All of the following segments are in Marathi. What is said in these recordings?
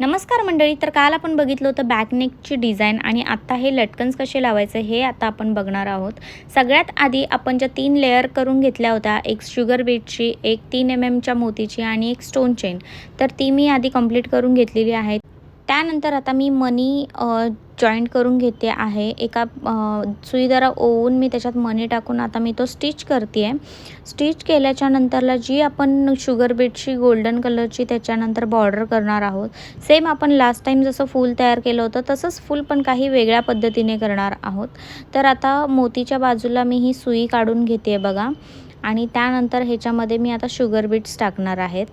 नमस्कार मंडळी तर काल आपण बघितलं होतं बॅकनेकची डिझाईन आणि आत्ता हे लटकन्स कसे लावायचे हे आता आपण बघणार आहोत. सगळ्यात आधी आपण ज्या तीन लेअर करून घेतल्या होत्या एक शुगर बीटची एक तीन एम एमच्या मोतीची आणि एक स्टोन चेन तर ती मी आधी कंप्लीट करून घेतलेली आहे. त्यानंतर आता मी मनी जॉईंट करून घेते आहे. एका सुईदारा ओवून मी त्याच्यात मनी टाकून आता मी तो स्टिच करते आहे स्टिच केल्याच्या नंतरला जी आपण शुगर बीटची गोल्डन कलरची त्याच्यानंतर बॉर्डर करणार आहोत सेम आपण लास्ट टाईम जसं फूल तयार केलं होतं तसंच फूल पण काही वेगळ्या पद्धतीने करणार आहोत. तर आता मोतीच्या बाजूला मी ही सुई काढून घेते बघा. आणि त्यानंतर ह्याच्यामध्ये मी आता शुगर बीट्स टाकणार आहेत.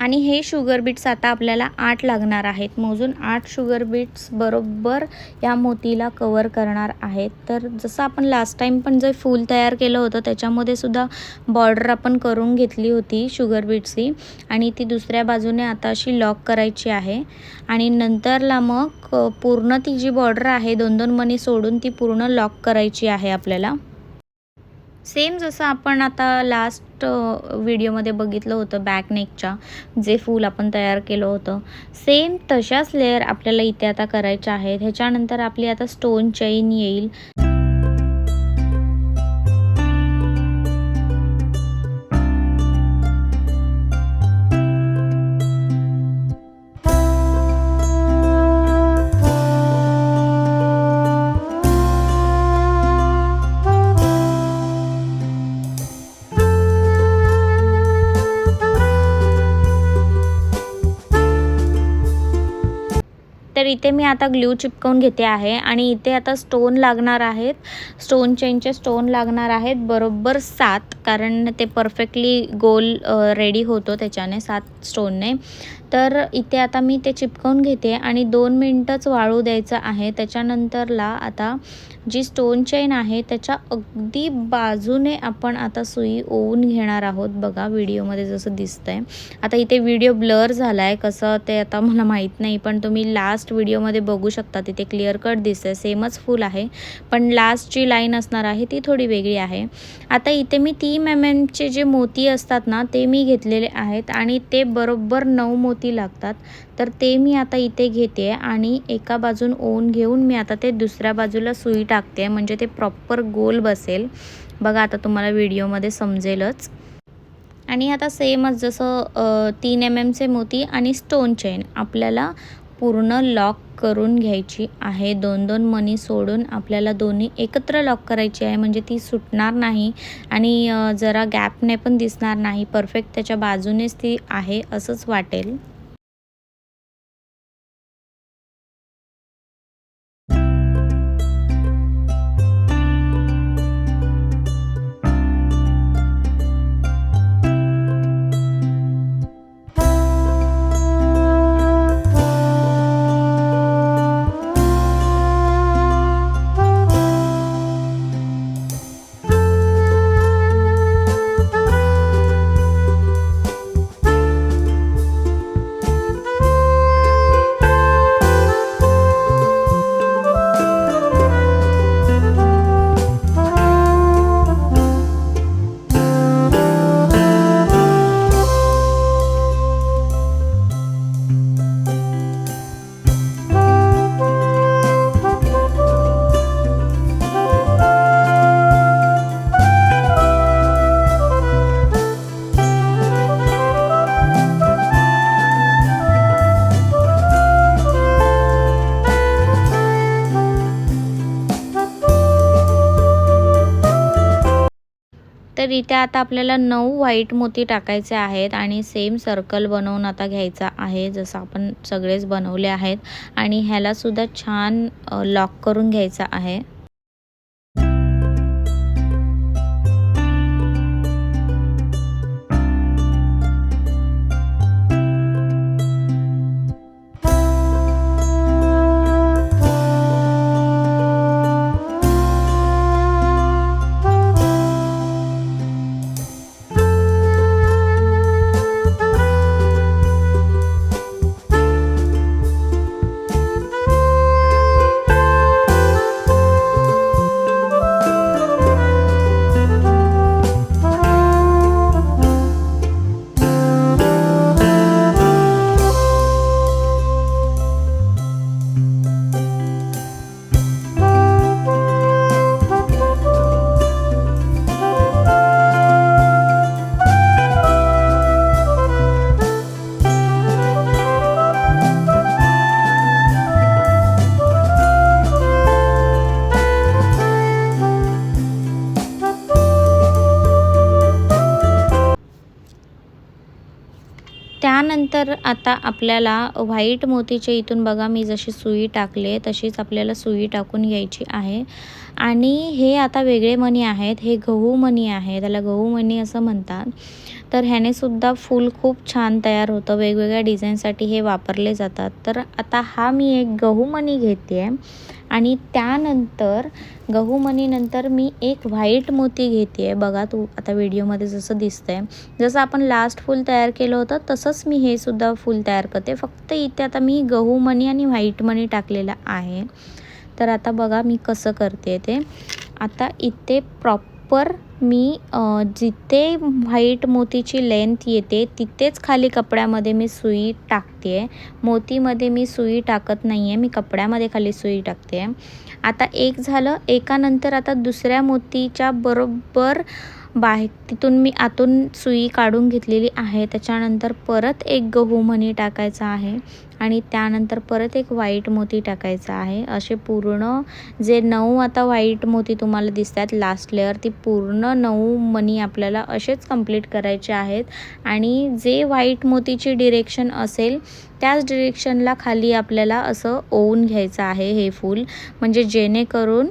आणि हे शुगर बीट्स आता आपल्याला आठ लागणार आहेत. मोजून आठ शुगर बीट्स बरोबर या मोतीला कवर करणार आहेत. तर जसं आपण लास्ट टाईम पण जे फूल तयार केलं होतं त्याच्यामध्ये सुद्धा बॉर्डर आपण करून घेतली होती शुगर बीट्सची आणि ती दुसऱ्या बाजूने आता अशी लॉक करायची आहे. आणि नंतरला मग पूर्ण ती जी बॉर्डर आहे दोन दोन मनी सोडून ती पूर्ण लॉक करायची आहे आपल्याला. सेम जसं आपण आता लास्ट व्हिडिओमध्ये बघितलं होतं बॅकनेकच्या जे फूल आपण तयार केलं होतं. सेम तशाच लेअर आपल्याला इथे आता करायच्या आहेत. ह्याच्यानंतर आपली आता स्टोन चैन येईल. इथे मी आता ग्ल्यू चिपकवून घेते आहे आणि इथे आता स्टोन लागणार आहेत. स्टोन चेनचे स्टोन लागणार आहेत. बरोबर सात कारण ते परफेक्टली गोल रेडी होतो त्याच्याने सात स्टोनने तर इथे आता मी ते चिपकवून घेते आणि दोन मिनटंच वाळू द्यायचं आहे. त्याच्यानंतरला आता जी स्टोन चेन आहे त्याच्या अगदी बाजूने आपण आता सुई ओवून घेणार आहोत. बघा व्हिडिओमध्ये जसं दिसतंय. आता इथे व्हिडिओ ब्लर झाला आहे कसं ते आता मला माहीत नाही पण तुम्ही लास्ट व्हिडिओमध्ये बघू शकता. तिथे क्लिअर कट दिसतंय. सेमच फुल आहे. पण लास्टची लाईन असणार आहे ती थोडी वेगळी आहे. आता इथे मी तीन एम एमचे जे मोती असतात ना ते मी घेतलेले आहेत आणि ते बरोबर नऊ मोती लागतात. तर ते मी आता इथे घेते आणि एका बाजून ओन घेऊन मी आता ते दुसऱ्या बाजूला सुई टाकते म्हणजे ते प्रॉपर गोल बसेल. बघा आता तुम्हाला व्हिडिओमध्ये समजेलच. आणि आता सेमच जसं तीन एम एमचे मोती आणि स्टोन चेन आपल्याला पूर्ण लॉक करून घ्यायची आहे. दोन दोन मनी सोडून आपल्याला दोन्ही एकत्र लॉक करायची आहे म्हणजे ती सुटणार नाही. आणि जरा गॅपने पण दिसणार नाही. परफेक्ट त्याच्या बाजूनेच ती आहे असंच वाटेल. इथे आता आपल्याला नऊ व्हाईट मोती टाकायचे आहेत आणि सेम सर्कल बनवून आता घ्यायचा आहे जसं आपण सगळेच बनवले आहेत. आणि ह्यालासुद्धा छान लॉक करून घ्यायचा आहे. त्यानंतर आता आपल्याला व्हाईट मोतीच्या इथून बघा मी जशी सुई टाकले तशीच आपल्याला सुई टाकून घ्यायची आहे. आणि हे आता वेगळे मणी आहेत हे गहू मणी आहे त्याला गहू मणी असं म्हणतात. तर ह्याने सुद्धा फूल खूप छान तयार होतं वेगवेगळ्या डिझाईनसाठी हे वापरले जातात. तर आता हा मी एक गहू मणी घेते आहे आणि त्यानंतर गहू मणीनंतर मी एक व्हाईट मोती घेते आहे बघा तू आता व्हिडिओमध्ये जसं दिसतं आहे जसं आपण लास्ट फूल तयार केलं होतं तसंच मी हे सुद्धा फूल तयार करते. फक्त इथे आता मी गहू मणी आणि व्हाईट मणी टाकलेला आहे. तर आता बघा मी कसं करते ते. आता इथे प्रॉप प्रॉपर मी जिथे व्हाईट मोतीची लेंथ येते तिथेच खाली कपड्यामध्ये मी सुई टाकते. आहे मोतीमध्ये मी सुई टाकत नाही आहे मी कपड्यामध्ये खाली सुई टाकते. आहे आता एक झालं एकानंतर आता दुसऱ्या मोतीच्या बरोबर बाहेर. तिथून मी आतून सुई काढून घेतलेली आहे. त्याच्यानंतर परत एक गहू म्हणी टाकायचा आहे आणि त्यानंतर परत एक व्हाईट मोती टाकायचा आहे. असे पूर्ण जे नऊ आता व्हाईट मोती तुम्हाला दिसतात लास्ट लेअर ती पूर्ण नऊ मनी आपल्याला असेच कंप्लीट करायचे आहेत. आणि जे व्हाईट मोतीची डिरेक्शन असेल त्याच डिरेक्शनला खाली आपल्याला असं ओवून घ्यायचं आहे हे फूल. म्हणजे जेणेकरून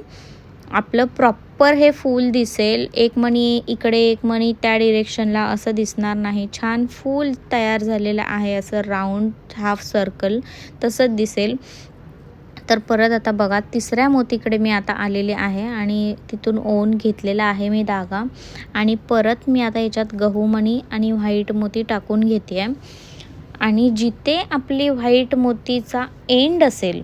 आपलं प्रॉपर हे फूल दिसेल. एक मणी इकडे एक मणी त्या डिरेक्शनला असं दिसणार नाही. छान फूल तयार झालेलं आहे असं राऊंड हाफ सर्कल तसंच दिसेल. तर परत आता बघा तिसऱ्या मोतीकडे मी आता आलेले आहे आणि तिथून ओन घेतलेला आहे मी धागा. आणि परत मी आता याच्यात गहू मणी आणि व्हाईट मोती टाकून घेते आहे आणि जिथे आपली व्हाईट मोतीचा एंड असेल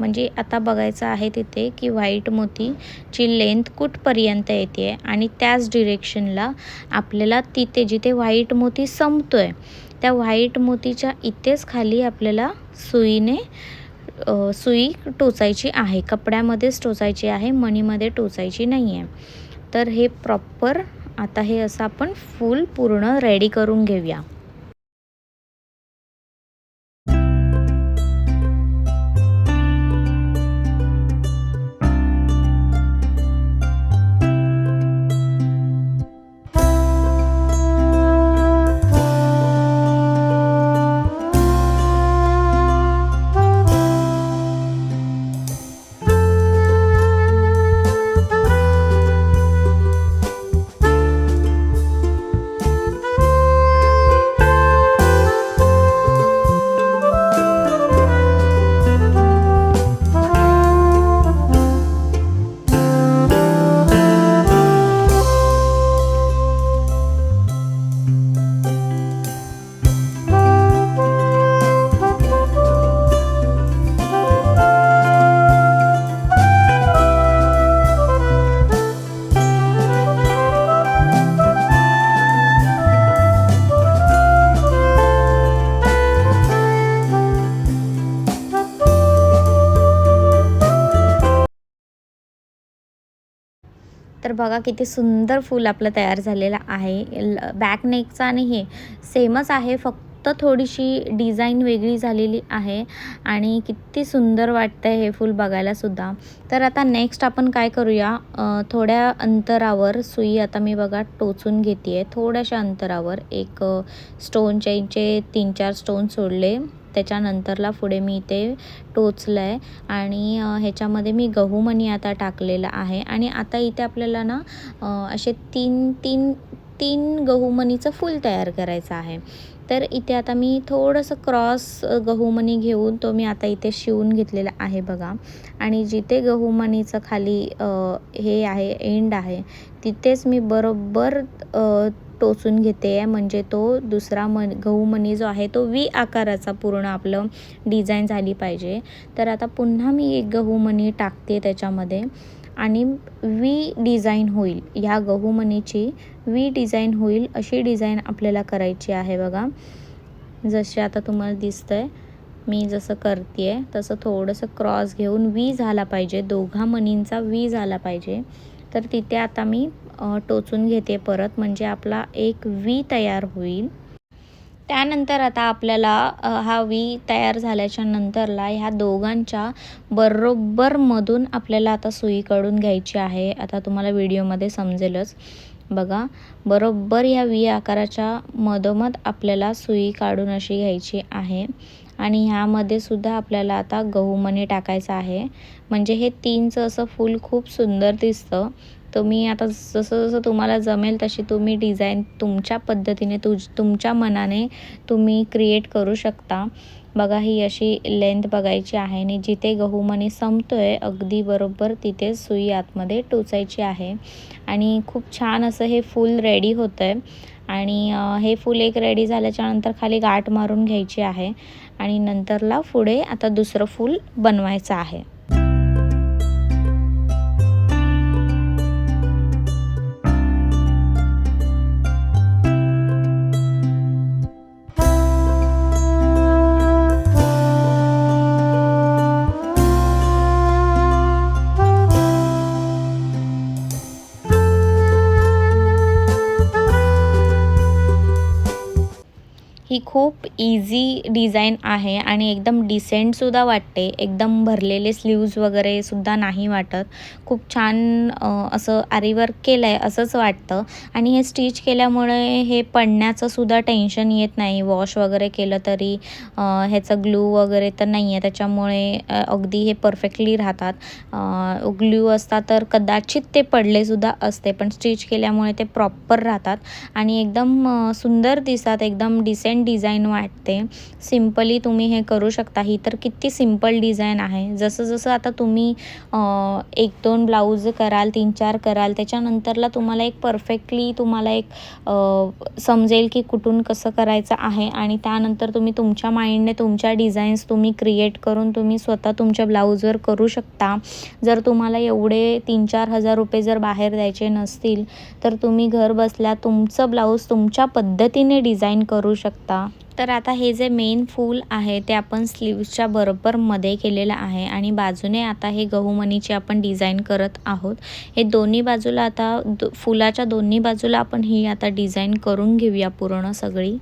म्हणजे आता बघायचं आहे तिथे की व्हाईट मोतीची लेंथ कुठपर्यंत येते आहे आणि त्याच डिरेक्शनला आपल्याला तिथे जिथे व्हाईट मोती संपतो आहे त्या व्हाईट मोतीच्या इथेच खाली आपल्याला सुईने सुई टोचायची आहे. कपड्यामध्येच टोचायची आहे मणीमध्ये टोचायची नाही आहे तर हे प्रॉपर आता हे असं आपण फूल पूर्ण रेडी करून घेऊया. तर बघा किती सुंदर फूल आपलं तयार झालेलं आहे. बॅक नेकचा आणि हे सेमच आहे फक्त थोडीशी डिझाईन वेगळी झालेली आहे आणि किती सुंदर वाटतं आहे हे फूल बघायलासुद्धा तर आता नेक्स्ट आपण काय करूया? थोड्या अंतरावर सुई आता मी बघा टोचून घेते आहे थोड्याशा अंतरावर एक स्टोन चेनचे तीन चार स्टोन सोडले. त्याच्यानंतरला पुढे मी इथे टोचलं आहे आणि ह्याच्यामध्ये मी गहूमणी आता टाकलेलं आहे. आणि आता इथे आपल्याला ना असे तीन तीन तीन गहूमणीचं फूल तयार करायचं आहे. तर इथे आता मी थोडंसं क्रॉस गहूमणी घेऊन तो मी आता इथे शिवून घेतलेला आहे बघा. आणि जिथे गहूमणीचं खाली हे आहे एंड आहे तिथेच मी बरोबर टोचून घेते आहे म्हणजे तो दुसरा मन गहू मणी जो आहे तो वी आकाराचा पूर्ण आपलं डिझाईन झाली पाहिजे. तर आता पुन्हा मी एक गहू मणी टाकते त्याच्यामध्ये आणि वी डिझाईन होईल. ह्या गहू मणीची वी डिझाईन होईल अशी डिझाईन आपल्याला करायची आहे बघा. जसे आता तुम्हाला दिसतं आहे मी जसं करते आहे तसं थोडंसं क्रॉस घेऊन वी झाला पाहिजे. दोघा मणींचा वी झाला पाहिजे. तर तिथे आता मी टोचून घेते परत म्हणजे आपला एक वी तयार होईल. त्यानंतर आता आपल्याला हा वी तयार झाल्याच्या नंतरला ह्या दोघांच्या बरोबरमधून आपल्याला आता सुई काढून घ्यायची आहे. आता तुम्हाला व्हिडिओमध्ये समजेलच. बघा बरोबर ह्या वी आकाराच्या मधोमध आपल्याला सुई काढून अशी घ्यायची आहे. आणि ह्यामध्ये सुद्धा आपल्याला आता गहू टाकायचं टाकायचा आहे. म्हणजे हे तीनचं असं फूल खूप सुंदर दिसतं. तुम्ही आता जसं जसं तुम्हाला जमेल तशी तुम्ही डिझाईन तुमच्या पद्धतीने तुझ तुमच्या मनाने तुम्ही क्रिएट करू शकता. बघा ही अशी लेंथ बघायची आहे आणि जिथे गहू मनी संपतो आहे अगदी बरोबर तिथे सुई आतमध्ये टोचायची आहे. आणि खूप छान असं हे फूल रेडी होतं आहे आणि हे फूल एक रेडी झाल्याच्यानंतर खाली गाठ मारून घ्यायची आहे. आणि नंतरला पुढे आता दुसरं फूल बनवायचं आहे. ही खूप इझी डिझाईन आहे आणि एकदम डिसेंटसुद्धा वाटते. एकदम भरलेले स्लीव्ज वगैरे सुद्धा नाही वाटत. खूप छान असं आरीवर्क केलं आहे असंच वाटतं. आणि हे स्टिच केल्यामुळे हे पडण्याचं सुद्धा टेन्शन येत नाही. वॉश वगैरे केलं तरी ह्याचं ग्लू वगैरे तर नाही आहे त्याच्यामुळे अगदी हे परफेक्टली राहतात. ग्लू असतात तर कदाचित ते पडलेसुद्धा असते पण स्टिच केल्यामुळे ते प्रॉपर राहतात. आणि एकदम सुंदर दिसतात. एकदम डिसेंट डिझाईन वाटते. सिम्पली तुम्ही हे करू शकता. ही तर किती सिंपल डिझाईन आहे. जसं जसं आता तुम्ही एक दोन ब्लाऊज कराल तीन चार कराल त्याच्यानंतरला तुम्हाला एक परफेक्टली तुम्हाला एक समजेल की कुठून कसं करायचं आहे. आणि त्यानंतर तुम्ही तुमच्या माइंडने तुमच्या डिझाईन्स तुम्ही क्रिएट करून तुम्ही स्वतः तुमच्या ब्लाऊजवर करू शकता. जर तुम्हाला एवढे तीन चार हजार रुपये जर बाहेर द्यायचे नसतील तर तुम्ही घर बसल्या तुमचं ब्लाऊज तुमच्या पद्धतीने डिझाईन करू शकता. तर आता हे जे मेन फूल आहे ते आपण स्लीव्सच्या बरोबर मध्ये केलेलं आहे आणि बाजूने आता हे गहूमणीची आपण डिझाईन करत आहोत. हे दोन्ही बाजूला आता फुलाच्या दोन्ही बाजूला आपण ही आता डिझाईन करून घेऊया पूर्ण सगळी.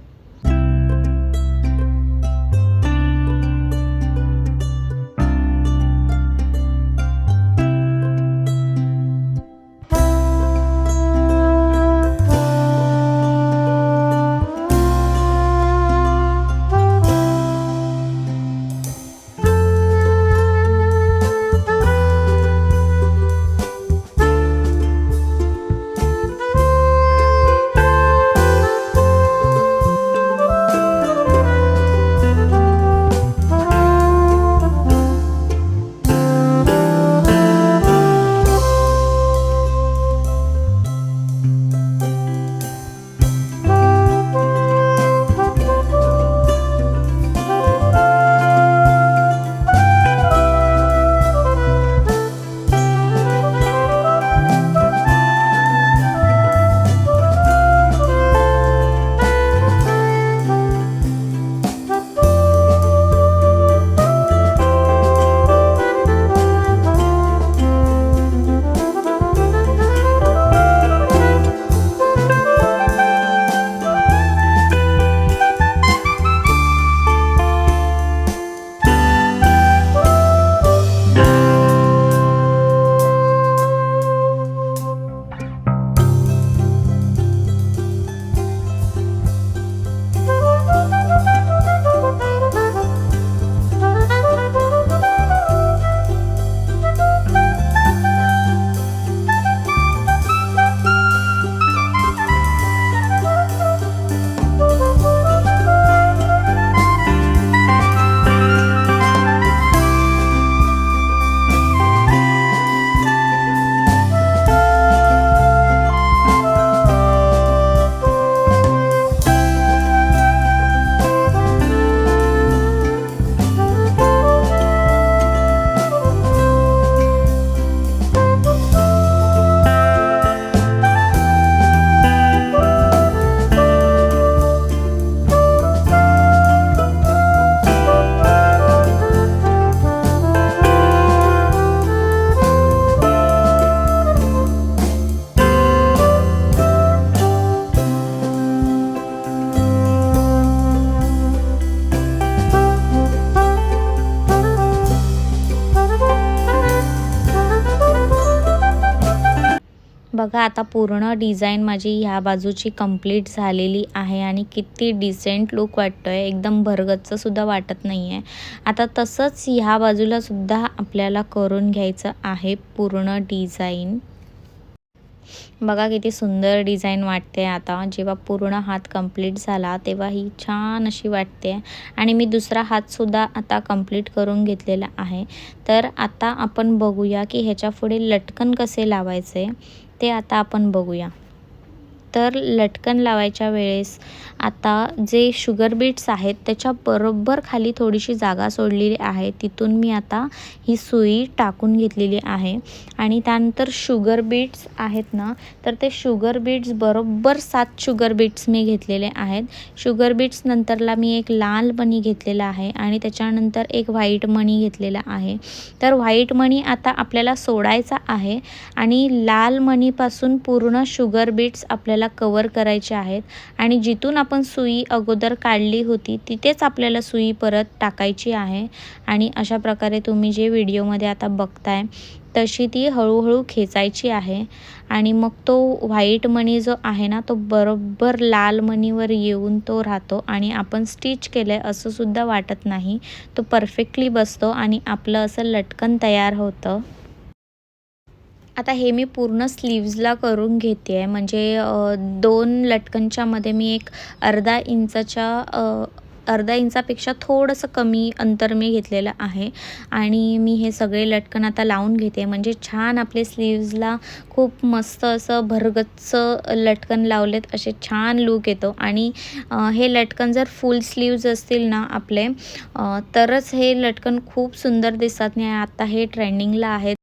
बघा आता पूर्ण डिझाईन माझी ह्या बाजूची कंप्लीट झालेली आहे आणि किती डिसेंट लुक वाटतो आहे एकदम भरगच्चसुद्धा वाटत नाही आहे आता तसंच ह्या बाजूलासुद्धा आपल्याला करून घ्यायचं आहे पूर्ण डिझाईन. बघा किती सुंदर डिझाईन वाटते आता. जेव्हा पूर्ण हात कंप्लीट झाला तेव्हा ही छान अशी वाटते. आणि मी दुसरा हातसुद्धा आता कंप्लीट करून घेतलेला आहे. तर आता आपण बघूया की ह्याच्या पुढे लटकन कसे लावायचे. ते आता आपण बघूया. तर लटकन लावायच्या वेळेस आता जे शुगर बीट्स आहेत त्याच्या बरोबर खाली थोडीशी जागा सोडलेली आहे. तिथून मी आता ही सुई टाकून घेतलेली आहे. आणि त्यानंतर शुगर बीट्स आहेत ना तर ते शुगर बीट्स बरोबर सात शुगर बीट्स मी घेतलेले आहेत. शुगर बीट्स नंतरला मी एक लाल मणी घेतलेला आहे आणि त्याच्यानंतर एक व्हाईट मणी घेतलेला आहे. तर व्हाईट मणी आता आपल्याला सोडायचा आहे आणि लाल मणीपासून पूर्ण शुगर बीट्स आपल्याला कवर करायचे आहेत. आणि जिथून आपण सुई अगोदर काढली होती तिथेच आपल्याला सुई परत टाकायची आहे. आणि अशा प्रकारे तुम्ही जे व्हिडिओमध्ये आता बघताय तशी ती हळूहळू खेचायची आहे. आणि मग तो व्हाईट मणी जो आहे ना तो बरोबर लाल मणीवर येऊन तो राहतो. आणि आपण स्टिच केलं आहे असंसुद्धा वाटत नाही. तो परफेक्टली बसतो आणि आपलं असं लटकन तयार होतं. आता हे मी पूर्ण स्लीव्जला करून घेते आहे म्हणजे दोन लटकनच्यामध्ये मी एक अर्धा इंचाच्या अर्धा इंचापेक्षा थोडंसं कमी अंतर मी घेतलेलं आहे. आणि मी हे सगळे लटकन आता लावून घेते म्हणजे छान आपले स्लीव्जला खूप मस्त असं भरगच्च लटकन लावलेत असे छान लूक येतो. आणि हे लटकन जर फुल स्लीव्ज असतील ना आपले तरच हे लटकन खूप सुंदर दिसतात. नाही आता हे ट्रेंडिंगला आहेत.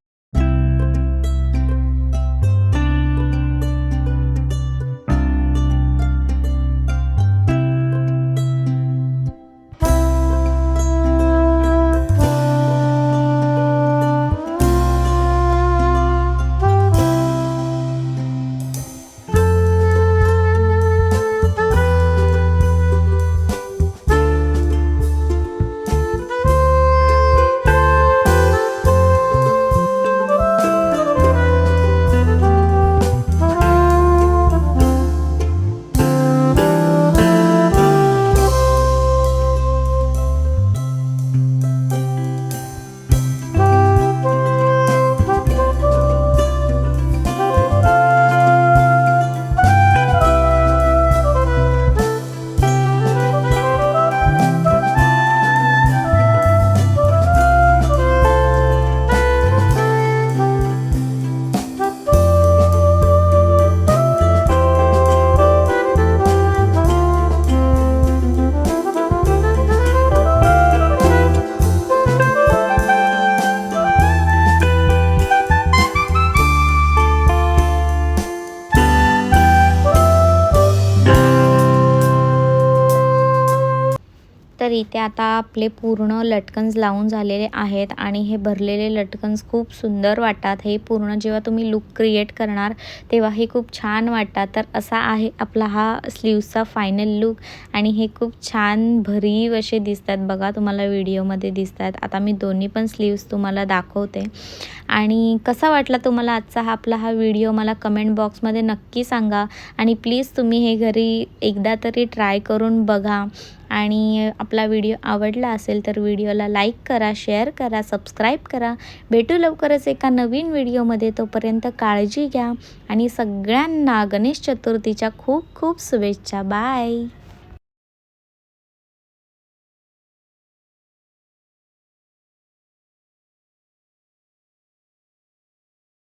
इथे आता आपले पूर्ण लटकन्स लावून झालेले आहेत आणि हे भरलेले लटकन्स खूप सुंदर वाटतात. हे पूर्ण जेव्हा तुम्ही लुक क्रिएट करणार तेव्हा हे खूप छान वाटतात. तर असा आहे आपला हा स्लीव्सचा फायनल लुक आणि हे खूप छान भरीव असे दिसतात. बघा तुम्हाला व्हिडिओमध्ये दिसतात. आता मी दोन्ही पण स्लीव्स तुम्हाला दाखवते. आणि कसा वाटला तुम्हाला आजचा हा आपला हा व्हिडिओ मला कमेंट बॉक्समध्ये नक्की सांगा. आणि प्लीज तुम्ही हे घरी एकदा तरी ट्राय करून बघा. आणि आपला व्हिडिओ आवडला असेल तर व्हिडिओला लाईक करा शेअर करा सबस्क्राईब करा. भेटू लवकरच एका नवीन व्हिडिओमध्ये. तोपर्यंत काळजी घ्या. आणि सगळ्यांना गणेश चतुर्थीच्या खूप खूप शुभेच्छा. बाय.